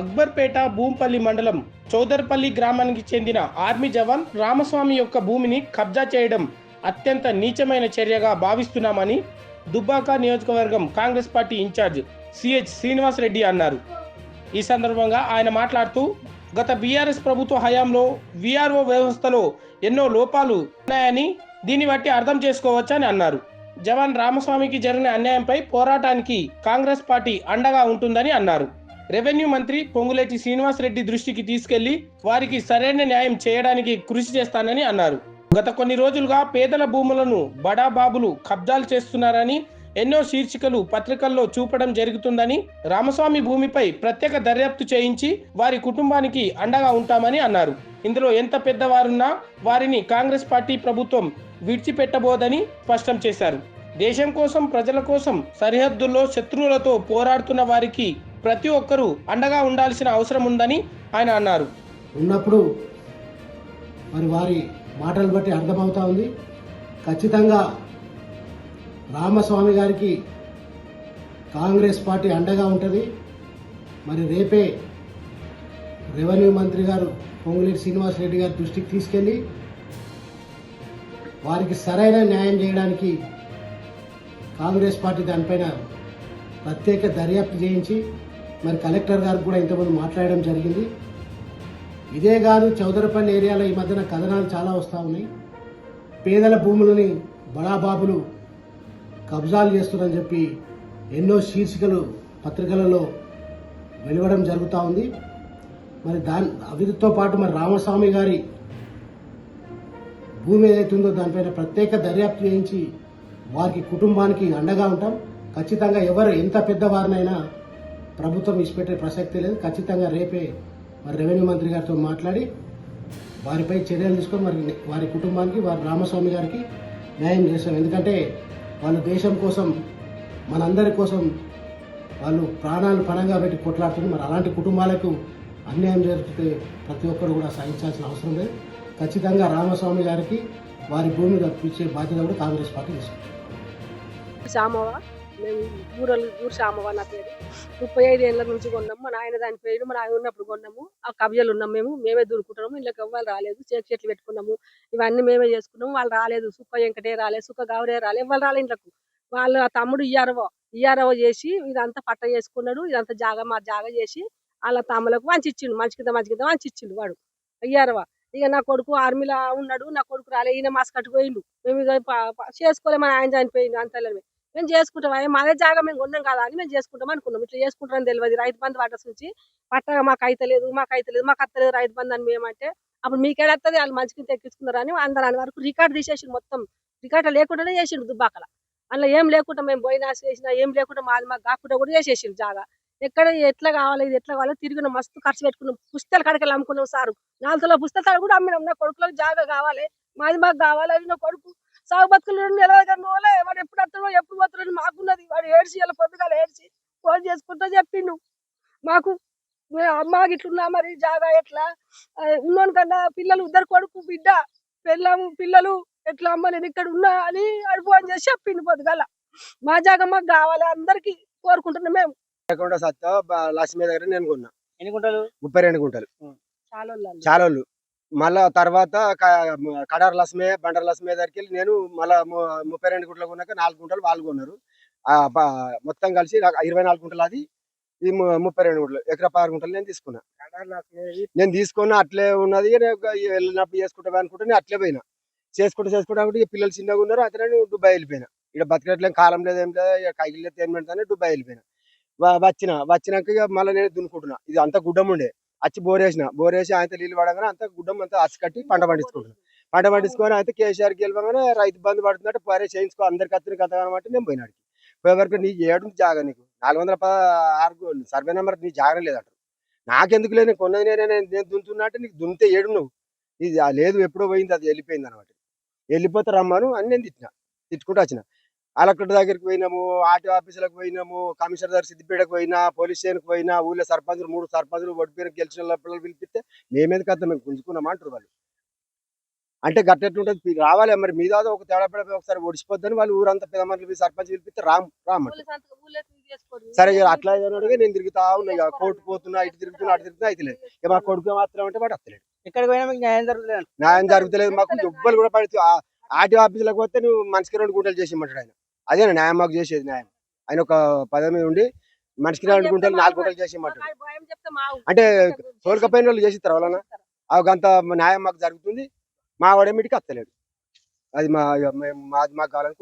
అక్బర్పేట భూంపల్లి మండలం చౌదర్పల్లి గ్రామానికి చెందిన ఆర్మీ జవాన్ రామస్వామి యొక్క భూమిని కబ్జా చేయడం అత్యంత నీచమైన చర్యగా భావిస్తున్నామని దుబ్బాక నియోజకవర్గం Congress party incharge CH Srinivas Reddy అన్నారు. ఈ సందర్భంగా ఆయన మాట్లాడుతూ గత బీఆర్ఎస్ ప్రభుత్వ హయాంలో విఆర్ఓ వ్యవస్థలో ఎన్నో లోపాలు ఉన్నాయని దీన్ని బట్టి అర్థం చేసుకోవచ్చని అన్నారు. జవాన్ రామస్వామికి జరిగిన అన్యాయంపై పోరాటానికి కాంగ్రెస్ పార్టీ అండగా ఉంటుందని అన్నారు. రెవెన్యూ మంత్రి పొంగులేటి శ్రీనివాస్ రెడ్డి దృష్టికి తీసుకెళ్ళి వారికి సరైన న్యాయం చేయడానికి కృషి చేస్తానని అన్నారు. గత కొన్ని రోజులుగా పేదల భూములను బడాబాబులు కబ్జాలు చేస్తున్నారని ఎన్నో శీర్షికలు పత్రికల్లో చూపడం జరుగుతుందని రామస్వామి భూమిపై ప్రత్యేక దర్యాప్తు చేయించి వారి కుటుంబానికి అండగా ఉంటామని అన్నారు. ఇందులో ఎంత పెద్దవారున్నా వారిని కాంగ్రెస్ పార్టీ ప్రభుత్వం విడిచిపెట్టబోదని స్పష్టం చేశారు. దేశం కోసం ప్రజల కోసం సరిహద్దుల్లో శత్రువులతో పోరాడుతున్న వారికి ప్రతి ఒక్కరూ అండగా ఉండాల్సిన అవసరం ఉందని ఆయన అన్నారు. ఉన్నప్పుడు మరి వారి మాటలు బట్టి అర్థమవుతా ఉంది. ఖచ్చితంగా రామస్వామి గారికి కాంగ్రెస్ పార్టీ అండగా ఉంటుంది. మరి రేపే రెవెన్యూ మంత్రి గారు పొంగులేటి శ్రీనివాస్ రెడ్డి గారి దృష్టికి తీసుకెళ్ళి వారికి సరైన న్యాయం చేయడానికి కాంగ్రెస్ పార్టీ దానిపైన ప్రత్యేక దర్యాప్తు చేయించి మరి కలెక్టర్ గారు కూడా ఇంతమంది మాట్లాడడం జరిగింది. ఇదే కాదు చౌదరపల్లి ఏరియాలో ఈ మధ్యన కథనాలు చాలా వస్తూ ఉన్నాయి. పేదల భూములని బడాబాబులు కబ్జాలు చేస్తున్నారని చెప్పి ఎన్నో శీర్షికలు పత్రికలలో వెలువడం జరుగుతూ ఉంది. మరి దాని వీటితో పాటు మరి రామస్వామి గారి భూమి ఏదైతే ఉందో దానిపైన ప్రత్యేక దర్యాప్తు చేయించి వారికి కుటుంబానికి అండగా ఉంటాం. ఖచ్చితంగా ఎవరు ఎంత పెద్దవారినైనా ప్రభుత్వం ఇచ్చిపెట్టే ప్రసక్తి లేదు. ఖచ్చితంగా రేపే మరి రెవెన్యూ మంత్రి గారితో మాట్లాడి వారిపై చర్యలు తీసుకొని మరి వారి కుటుంబానికి వారి రామస్వామి గారికి న్యాయం చేస్తాం. ఎందుకంటే వాళ్ళు దేశం కోసం మనందరి కోసం వాళ్ళు ప్రాణాలు పణంగా పెట్టి కొట్లాడుతున్నారు. మరి అలాంటి కుటుంబాలకు అన్యాయం జరిగితే ప్రతి ఒక్కరు కూడా సహించాల్సిన అవసరం లేదు. ఖచ్చితంగా రామస్వామి గారికి వారి భూమి తప్పించే బాధ్యత కూడా కాంగ్రెస్ పార్టీ తీసుకుంటుంది. శామవ మేము ఊరలు ఊరు శామవ నా పేరు. ముప్పై ఐదు ఏళ్ళ నుంచి కొన్నాము మా నాయన దాని పేరు మా నాయన ఉన్నప్పుడు కొన్నాము. ఆ కబ్జలు ఉన్నాం మేము. మేమే దూరుకుంటున్నాము. ఇళ్ళకి ఎవ్వరు రాలేదు. చేతి చెట్లు పెట్టుకున్నాము. ఇవన్నీ మేమే చేసుకున్నాము. వాళ్ళు రాలేదు. సుక్క వెంకటే రాలేదు సుక్క గౌరే రాలేదు ఎవరు రాలేదు వాళ్ళు వాళ్ళ తమ్ముడు ఇయ్యారవో ఇయ్యారవో చేసి ఇదంతా పట్ట చేసుకున్నాడు. ఇదంతా జాగా మా జాగా చేసి వాళ్ళ తమ్ములకు వంచిచ్చిండు. మంచి కింద మంచి కింద వంచిచ్చిండు వాడు. అయ్యారవా? ఇక నా కొడుకు ఆర్మీలో ఉన్నాడు. నా కొడుకు రాలే. ఈయన మాస్ కట్టుకుపోయిండు. మేము ఇక చేసుకోలే. మన ఆయన చనిపోయిండు. అంతలే మేము చేసుకుంటాం. అయ్యా మాదే జాగా మేము కొన్నాం కదా అని మేము చేసుకుంటాం అనుకున్నాం. ఇట్లా చేసుకుంటారని తెలియదు. రైతు బంధు వాటర్స్ నుంచి పట్టగా మాకు అయితలేదు మాకు అయితలేదు మాకు అత్తలేదు రైతు బంధు అని మేమంటే అప్పుడు మీకేడత్తది వాళ్ళు మంచికి తెక్కించుకున్నారని అందరు అని వరకు రికార్డు తీసేసిండు మొత్తం. రికార్డు లేకుండానే చేసిండు దుబ్బాకల. అందులో ఏం లేకుండా మేము పోయినా చేసినా ఏం లేకుండా మాది మాకు కాకుండా కూడా చేసేసిండు జాగా. ఎక్కడ ఎట్లా కావాలి ఇది ఎట్లా కావాలో తిరిగిన మస్తు ఖర్చు పెట్టుకున్నాం. పుస్తకాలు కడకలు అమ్ముకున్నాం సారు. నాలుగులో పుస్తకాలు కూడా అమ్మినాం. నా కొడుకులకు జాగా కావాలి మాది మాకు కావాలి అది నా కొడుకు సాగు బతుకులు రెండు నెలలు కానీ పోలే వాడు ఎప్పుడు వస్తాడో ఎప్పుడు పోతాడో మాకున్నది. వాడు ఏడ్చి ఇలా పొద్దుగాల ఏడ్చి ఫోన్ చేసుకుంటా చెప్పిండు. మాకు అమ్మ ఇట్లున్నా మరి జాగా ఎట్లా? ఆ, ఉన్నోని కన్నా పిల్లలు ఇద్దరు కొడుకు బిడ్డ పిల్లము పిల్లలు ఎట్లా అమ్మ నేను ఇక్కడ ఉన్నా అని అడు ఫోన్ చేసి చెప్పిండు పొద్దుగాల. మా జాగా మాకు కావాలి అందరికి కోరుకుంటున్నాం మేము. లేకుండా సత్తా? లక్ష్మి దగ్గర నేను కొన్నా. ఎన్ని గుంటలు? ముప్పై రెండు గుంటలు. చాలా. చాలా మళ్ళా తర్వాత కడార్ లక్ష్మి బండర్ లక్ష్మి దగ్గరికి వెళ్ళి నేను మళ్ళా ముప్పై రెండు గుంటలు కొన్నాక నాలుగు గుంటలు వాళ్ళు కొన్నారు. మొత్తం కలిసి నాకు ఇరవై నాలుగు గుంటలు అది ఈ ముప్పై రెండు గుంటలు ఎకరా పదహారు గుంటలు నేను తీసుకున్నా. నేను తీసుకున్నా అట్లే ఉన్నది వెళ్ళినప్పుడు చేసుకుంటా అనుకుంటే నేను అట్లే పోయినా. చేసుకుంటా చేసుకుంటా పిల్లలు చిన్నగా ఉన్నారు అతను నేను దుబాయ్ వెళ్ళిపోయినా. ఇక్కడ బతకట్లేం కాలం లేదు ఏం లేదు కైకి లేదు ఏం పెడతానే దుబాయ్ వెళ్ళిపోయినా. వచ్చిన వచ్చినాక ఇక మళ్ళీ నేను దున్నుకుంటున్నా. ఇది అంత గుడ్డం ఉండే వచ్చి బోరేసిన బోరేసి ఆయన నీళ్ళు పడగానే అంత గుడ్డం అంతా అచ్చి కట్టి పంట పండించుకుంటున్నాను పంట పండించుకొని అయితే కేసీఆర్ గెలవగానే రైతు బంధు పడుతుందంటే పరే చేయించుకో అందరికి అత్తని కథ అనమాట నేను పోయినాడు పోయే వరకు నీ ఏడు జాగా నీకు. నాలుగు వందల ఆరు సర్వే నెంబర్ నీ జాగా లేదంట. నాకెందుకు లేదు కొన్నది నేనే నేను నేను దున్నుతున్నా అంటే నీకు దున్నితే ఏడు నువ్వు. ఇది లేదు ఎప్పుడో పోయింది అది వెళ్ళిపోయింది అనమాట వెళ్ళిపోతే రమ్మను అని నేను తిట్టిన. తిట్టుకుంటూ వచ్చిన. కలెక్టర్ దగ్గరికి పోయినాము ఆర్టీ ఆఫీసులకు పోయినాము కమిషనర్ దగ్గర సిద్దిపేటకు పోయినా పోలీస్ స్టేషన్కి పోయినా ఊళ్ళో సర్పంచులు మూడు సర్పంచులు ఓడిపోయిన గెలిచిన పిల్లలు పిలిపిస్తే మేమేందుకు అర్థం మేము గుంజుకున్నాం అంటారు వాళ్ళు. అంటే గట్టెట్లుంటది రావాలి మరి మీద ఒక తేడా పడిపోయి ఒకసారి ఒడిచిపోద్దని వాళ్ళు ఊరంతా పెద్ద మనుషులు సర్పంచ్ పిలిపిస్తే రామ్ తీసుకోరు. సరే అట్లా ఏదోనడిగా నేను తిరుగుతా ఉన్నా ఇక కోర్టు పోతున్నా ఇటు తిరుగుతున్నా అటు తిరుగుతున్నా అయితే ఇక మా కొడుకు మాత్రం అంటే వాడు వస్తలేడు ఎక్కడికి పోయినా మీకు న్యాయం జరుగుతుంది న్యాయం జరుగుతలేదు మాకు ఎవ్వరు కూడా పడితే ఆర్టీ ఆఫీసులకు పోతే నువ్వు మనిషికి రెండు గుంటలు చేసి ఇమ్మంటాడు ఆయన. అదే న్యాయం మాకు చేసేది న్యాయం ఆయన ఒక పదవి మీద ఉండి మనిషికి రెండు గుంటలు నాలుగు గుంటలు చేసి ఇమ్మంటాడు. అంటే తోలుకపోయిన వాళ్ళు చేసి ఇస్తారు వాళ్ళన? అంత న్యాయం మాకు జరుగుతుంది. మా వాడేమిటికి వస్తలేడు. అది మా మాది మాకు కావాలని